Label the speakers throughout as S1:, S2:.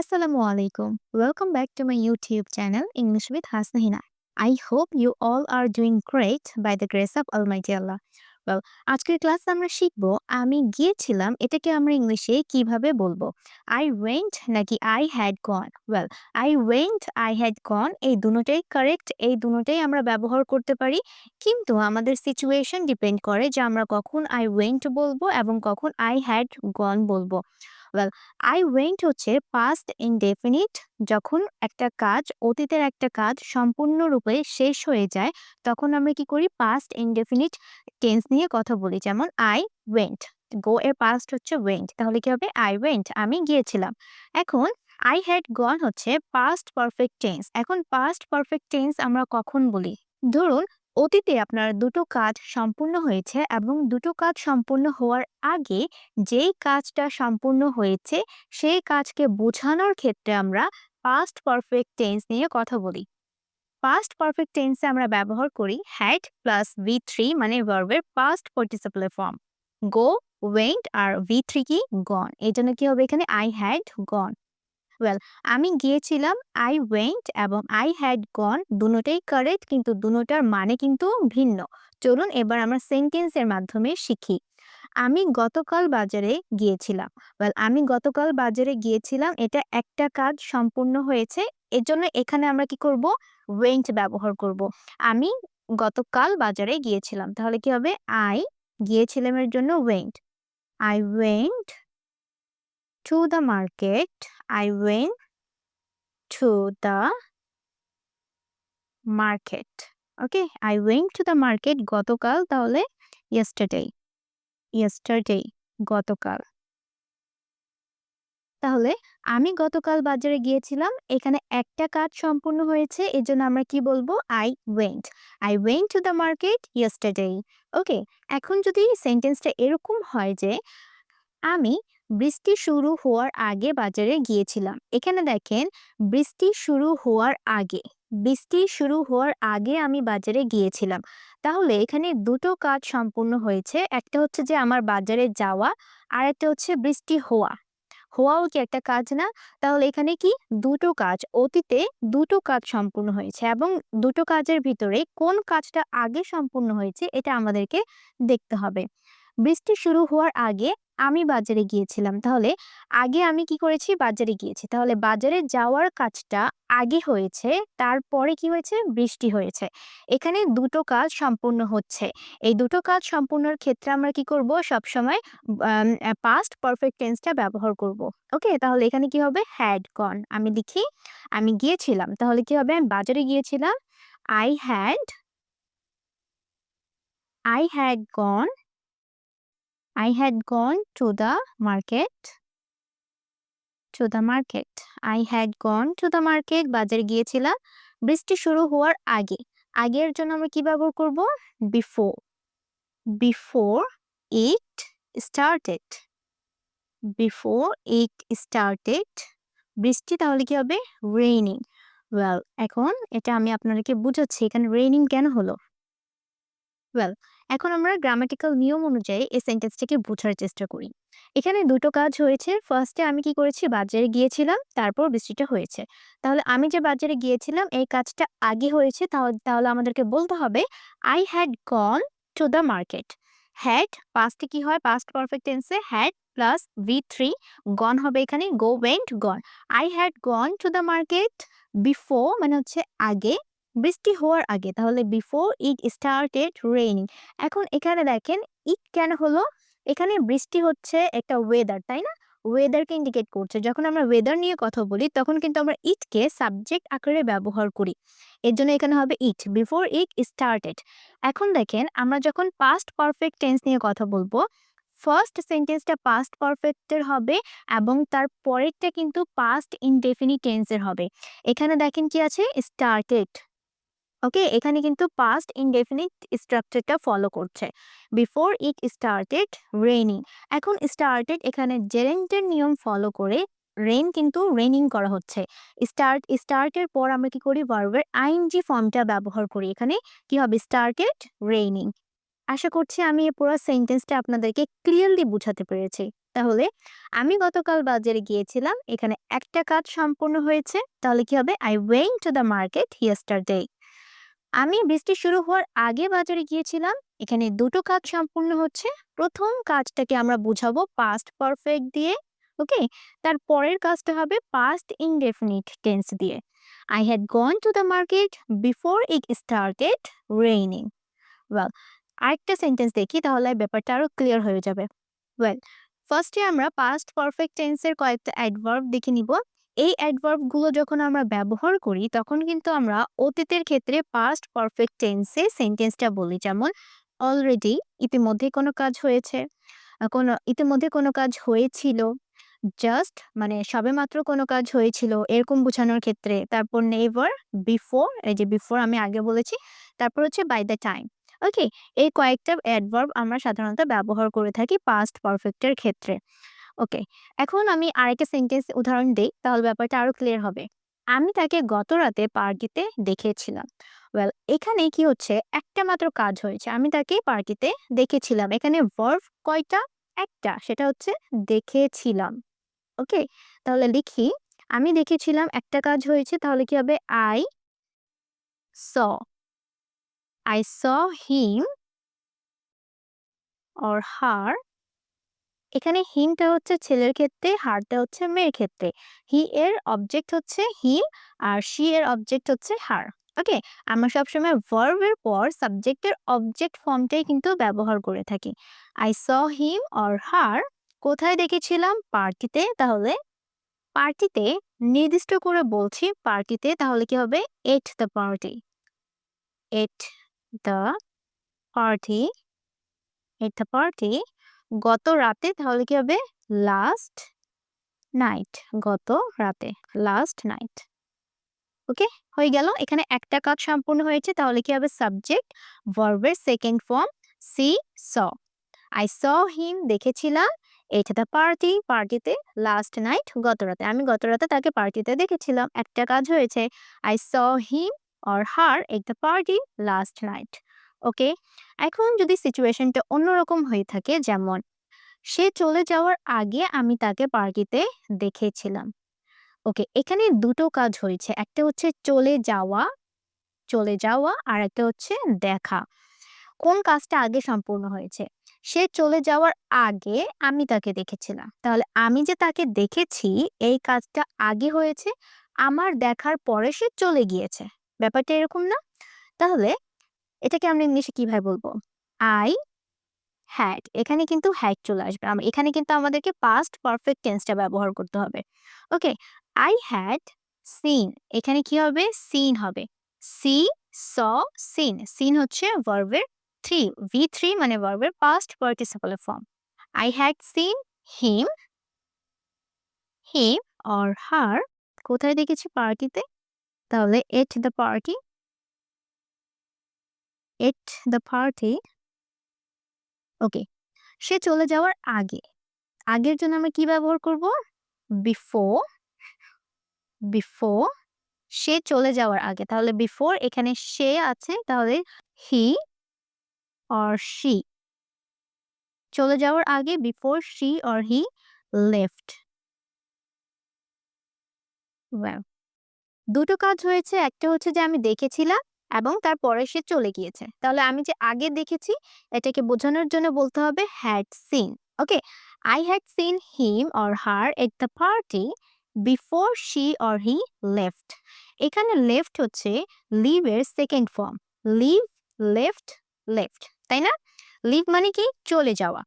S1: Assalamu alaikum. Welcome back to my YouTube channel English with Hasnahina. I hope you all are doing great by the grace of Almighty Allah. Well, আজকের ক্লাসে আমরা শিখব আমি গিয়েছিলাম এটাকে আমরা ইংলিশে কীভাবে বলব আই ওয়েন্ট নাকি I had gone well I went I had gone এই দুটোটাই কারেক্ট এই দুটোটাই আমরা ব্যবহার করতে পারি কিন্তু আমাদের সিচুয়েশন ডিপেন্ড করে যে আমরা কখন আই ওয়েন্ট বলব এবং কখন আই হ্যাড গন বলব ওয়েল আই ওয়েন্ট হচ্ছে পাস্ট ইনডেফিনিট যখন একটা কাজ, অতীতের একটা কাজ সম্পূর্ণরূপে শেষ হয়ে যায়, তখন আমরা কি করি? পাস্ট ইনডেফিনিট টেন্স নিয়ে কথা বলি। যেমন আই ওয়েন্ট গো এর পাস্ট হচ্ছে ওয়েন্ট তাহলে কি হবে? আই ওয়েন্ট আমি গিয়েছিলাম। এখন আই হ্যাড গন হচ্ছে পাস্ট পারফেক্ট টেন্স এখন পাস্ট পারফেক্ট টেন্স আমরা কখন বলি? ধরুন অতীতে আপনার দুটো কাজ সম্পূর্ণ হয়েছে এবং দুটো কাজ সম্পূর্ণ হওয়ার আগে যেই কাজটা সম্পূর্ণ হয়েছে, সেই কাজকে বোঝানোর ক্ষেত্রে আমরা পাস্ট পারফেক্ট টেন্স নিয়ে কথা বলি। পাস্ট পারফেক্ট টেন্সে আমরা ব্যবহার করি হ্যাড প্লাস ভি থ্রি মানে ভার্বের past participle form go went আর ভি থ্রি কি? গন এই জন্য কি হবে এখানে? আই হ্যাড গন ওয়েল আমি গিয়েছিলাম আই ওয়েন্ট এবং আই হ্যাড গন দুটোটাই কারেক্ট কিন্তু দুটোটার মানে কিন্তু ভিন্ন। চলুন এবার আমরা সেন্টেন্সের মাধ্যমে শিখি। আমি গতকাল বাজারে গিয়েছিলাম। ওয়েল আমি গতকাল বাজারে গিয়েছিলাম, এটা একটা কাজ সম্পূর্ণ হয়েছে এর জন্য এখানে আমরা কি করব? ওয়েন্ট ব্যবহার করব। আমি গতকাল বাজারে গিয়েছিলাম, তাহলে কি হবে? আই গিয়েছিলাম এর জন্য went I went to the market I went to the market. Okay, I went to the market গতকাল তাহলে yesterday. Yesterday গতকাল তাহলে আমি গতকাল বাজারে গিয়েছিলাম এখানে একটা কাজ সম্পূর্ণ হয়েছে এজন্য আমরা কি বলব I went I went to the market yesterday okay এখন যদি সেন্টেন্সটা এরকম হয় যে আমি বৃষ্টি শুরু হওয়ার আগে বাজারে গিয়েছিলাম। এখানে দেখেন, বৃষ্টি শুরু হওয়ার আগে, বৃষ্টি শুরু হওয়ার আগে আমি বাজারে গিয়েছিলাম। তাহলে এখানে দুটো কাজ সম্পূর্ণ হয়েছে। একটা হচ্ছে যে আমার বাজারে যাওয়া, আর একটা হচ্ছে বৃষ্টি হওয়া। হওয়াও কি একটা কাজ না? তাহলে এখানে কি? দুটো কাজ। অতীতে দুটো কাজ সম্পূর্ণ হয়েছে এবং দুটো কাজের ভিতরে কোন কাজটা আগে সম্পূর্ণ হয়েছে, এটা আমাদেরকে দেখতে হবে। বৃষ্টি শুরু হওয়ার আগে আমি বাজারে গিয়েছিলাম। তাহলে আগে আমি কি করেছি? বাজারে গিয়েছি। তাহলে বাজারে যাওয়ার কাজটা আগে হয়েছে, তারপরে কি হয়েছে? বৃষ্টি হয়েছে। এখানে দুটো কাজ সম্পূর্ণ হচ্ছে। এই দুটো কাজ সম্পূর্ণর ক্ষেত্রে আমরা কি করব? সবসময় পাস্ট পারফেক্ট টেন্সটা ব্যবহার করব। ওকে? তাহলে এখানে কি হবে? হ্যাড গন আমি লিখি, আমি গিয়েছিলাম। তাহলে কি হবে? আমি বাজারে গিয়েছিলাম। I had I had gone I had gone to the market. To the market. I had gone to the market. বাজারে গিয়েছিলাম। বৃষ্টি শুরু হওয়ার আগে। আগের জন্য আমরা কি ব্যবহার করব? Before before it started before it started বৃষ্টি তাহলে কি হবে? রেইনিং ওয়েল এখন এটা আমি আপনাদেরকে বুঝাচ্ছি। এখানে রেইনিং কেন হলো? ওয়েল এখন আমরা গ্রামাটিক্যাল নিয়ম অনুযায়ী এই সেন্টেন্সটাকে বোঝার চেষ্টা করি। এখানে দুটো কাজ হয়েছে। ফার্স্টে আমি কি করেছি? বাজারে গিয়েছিলাম, তারপর বৃষ্টিটা হয়েছে। তাহলে আমি যে বাজারে গিয়েছিলাম, এই কাজটা আগে হয়েছে তাহলে আমাদেরকে বলতে হবে I had gone to the market had পাস্টে কি হয়? পাস্ট পারফেক্ট টেন্সে had plus V three gone হবে এখানে। Go went gone I had gone to the market before মানে হচ্ছে আগে। বৃষ্টি হওয়ার আগে, তাহলে বিফোর ইট স্টার্টেড রেইনিং এখন এখানে দেখেন ইট কেন হলো? এখানে বৃষ্টি হচ্ছে একটা ওয়েদার তাই না? ওয়েদারকে ইন্ডিকেট করছে। যখন আমরা ওয়েদার নিয়ে কথা বলি, তখন কিন্তু আমরা ইটকে সাবজেক্ট আকারে ব্যবহার করি। এর জন্য এখানে হবে ইট বিফোর ইট স্টার্টেড এখন দেখেন, আমরা যখন পাস্ট পারফেক্ট টেন্স নিয়ে কথা বলব ফার্স্ট সেন্টেন্সটা পাস্ট পারফেক্টের হবে এবং তার পরেরটা কিন্তু পাস্ট ইনডেফিনিট টেন্সের হবে। এখানে দেখেন কি আছে? Started okay? এখানে কিন্তু পাস্ট ইনডেফিনিট স্ট্রাকচারটা ফলো করছে। বিফোর ইট স্টার্টেড রেইনিং এখন স্টার্টেড এখানে জেরেন্টের নিয়ম ফলো করে রেন কিন্তু রেনিং করা হচ্ছে। স্টার্ট স্টার্টের পর আমরা কি করি? ভার্বের আইনজি ফর্মটা ব্যবহার করি। এখানে কি হবে? স্টার্টেড রেইনিং আশা করছি আমি এই পুরো সেন্টেন্সটা আপনাদেরকে ক্লিয়ারলি বুঝাতে পেরেছি। তাহলে আমি গতকাল বাজারে গিয়েছিলাম। এখানে একটা কাজ সম্পূর্ণ হয়েছে। তাহলে কি হবে? I went to the market yesterday আমি বৃষ্টি শুরু হওয়ার আগে বাজারে গিয়েছিলাম। এখানে দুটো কাজ সম্পূর্ণ হচ্ছে। প্রথম কাজটাকে আমরা বুঝাবো পাস্ট পারফেক্ট দিয়ে ওকে তার পরের কাজটা হবে পাস্ট ইনডেফিনিট টেন্স দিয়ে। I had gone to the market before it started raining well আরেকটা সেন্টেন্স দেখি, তাহলে ব্যাপারটা আরও ক্লিয়ার হয়ে যাবে। ওয়েল ফার্স্টে আমরা পাস্ট পারফেক্ট টেন্সের কয়েকটা অ্যাডভার্ব দেখে নিব। এই অ্যাডভার্বগুলো যখন আমরা ব্যবহার করি, তখন কিন্তু আমরা অতীতের ক্ষেত্রে পাস্ট পারফেক্ট টেন্সে সেন্টেন্সটা বলি। যেমন অলরেডি ইতিমধ্যে কোনো কাজ হয়েছে। কোনো, ইতিমধ্যে কোনো কাজ হয়েছিল। জাস্ট মানে সবেমাত্র কোনো কাজ হয়েছিল, এরকম বোঝানোর ক্ষেত্রে। তারপর নেভার বিফোর এই যে বিফোর আমি আগে বলেছি। তারপর হচ্ছে বাই দ্য টাইম ওকে এই কয়েকটা অ্যাডভার্ব আমরা সাধারণত ব্যবহার করে থাকি পাস্ট পারফেক্টের ক্ষেত্রে। ওকে, এখন আমি আরেকটা সেন্টেন্স উদাহরণ দিই, তাহলে ব্যাপারটা আরও ক্লিয়ার হবে। আমি তাকে গত রাতে পার্টিতে দেখেছিলাম। ওয়েল এখানে কি হচ্ছে, একটা মাত্র কাজ হয়েছে। আমি তাকে পার্টিতে দেখেছিলাম। এখানে ভার্ভ কয়টা? একটা, সেটা হচ্ছে দেখেছিলাম। ওকে, তাহলে লিখি, আমি দেখেছিলাম একটা কাজ হয়েছে, তাহলে কি হবে? I saw I saw him or her এখানে হিমটা হচ্ছে ছেলের ক্ষেত্রে হারটা হচ্ছে মেয়ের ক্ষেত্রে। হি এর অবজেক্ট হচ্ছে হিম আর শি এর অবজেক্ট হচ্ছে হার ওকে আমরা সবসময় ভার্বের পর সাবজেক্টের অবজেক্ট ফর্মটাই কিন্তু ব্যবহার করে থাকি। I saw him or her কোথায় দেখেছিলাম? পার্টিতে, তাহলে পার্টিতে নির্দিষ্ট করে বলছি, পার্টিতে তাহলে কি হবে? At the party at the party at the party গত রাতে তাহলে কি হবে? লাস্ট নাইট গত রাতে লাস্ট নাইট ওকে হয়ে গেল। এখানে একটা কাজ সম্পূর্ণ হয়েছে, তাহলে কি হবে? সাবজেক্ট ভার্বের second form see saw I saw him দেখেছিলাম। এটা দ্য পার্টি পার্টিতে লাস্ট নাইট গত রাতে। আমি গত রাতে তাকে পার্টিতে দেখেছিলাম। একটা কাজ হয়েছে। I saw him or her at the party last night okay? এখন যদি সিচুয়েশনটা অন্যরকম হয়ে থাকে, যেমন সে চলে যাওয়ার আগে আমি তাকে পার্টিতে দেখেছিলাম। ওকে, এখানে দুটো কাজ হয়েছে। একটা হচ্ছে চলে যাওয়া চলে যাওয়া আর একটা হচ্ছে দেখা। কোন কাজটা আগে সম্পূর্ণ হয়েছে? সে চলে যাওয়ার আগে আমি তাকে দেখেছিলাম। তাহলে আমি যে তাকে দেখেছি, এই কাজটা আগে হয়েছে, আমার দেখার পরে সে চলে গিয়েছে। ব্যাপারটা এরকম না? তাহলে এটাকে আমরা ইংলিশে কীভাবে বলব? আই হ্যাড এখানে কিন্তু হ্যাড চলে আসবে। এখানে কিন্তু আমাদেরকে পাস্ট পারফেক্ট টেন্সটা ব্যবহার করতে হবে। ওকে আই হ্যাড সিন এখানে কি হবে? সিন হবে। সি স সিন সিন হচ্ছে ভার্বের থ্রি ভি থ্রি মানে ভার্বের past participle form I had seen him him or her কোথায় দেখেছি পার্টিতে তাহলে at the party at the party okay সে চলে যাওয়ার আগে, আগের জন্য আমরা কি ব্যবহার করব? বিফোর বিফোর সে চলে যাওয়ার আগে, তাহলে বিফোর এখানে সে আছে, তাহলে হি অর শি চলে যাওয়ার আগে before she or he left দুটো কাজ হয়েছে, একটা হচ্ছে যে আমি দেখেছিলাম এবং তারপরে সে চলে গিয়েছে। তাহলে আমি যে আগে দেখেছি, এটাকে বোঝানোর জন্য বলতে হবে had seen okay I had seen him or her at the party before she or he left এখানে লেফট হচ্ছে লিভ এর second form leave left left তাই না? লিভ মানে কি? চলে যাওয়া।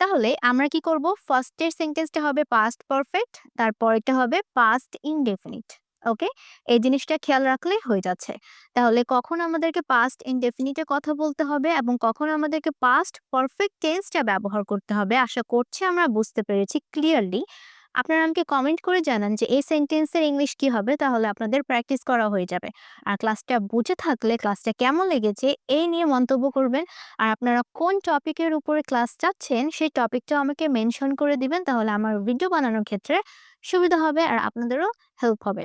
S1: তাহলে আমরা কি করব? ফার্স্টের সেন্টেন্সটা হবে পাস্ট পারফেক্ট তারপরেরটা হবে পাস্ট ইনডেফিনিট ওকে? এই জিনিসটা খেয়াল রাখলে হয়ে যাচ্ছে। তাহলে কখন আমাদেরকে পাস্ট ইনডেফিনিটে কথা বলতে হবে এবং কখন আমাদেরকে পাস্ট পারফেক্ট টেন্সটা ব্যবহার করতে হবে? আশা করছি আমরা বুঝতে পেরেছি ক্লিয়ারলি আপনারা আমাকে কমেন্ট করে জানান যে এই সেন্টেন্সের ইংলিশ কি হবে? তাহলে আপনাদের প্র্যাকটিস করা হয়ে যাবে। আর ক্লাসটা বুঝে থাকলে ক্লাসটা কেমন লেগেছে? এই নিয়ে মন্তব্য করবেন। আর আপনারা কোন টপিকের উপরে ক্লাস চাচ্ছেন সেই টপিকটা আমাকে মেনশন করে দিবেন। তাহলে আমার ভিডিও বানানোর ক্ষেত্রে সুবিধা হবে আর আপনাদেরও হেল্প হবে।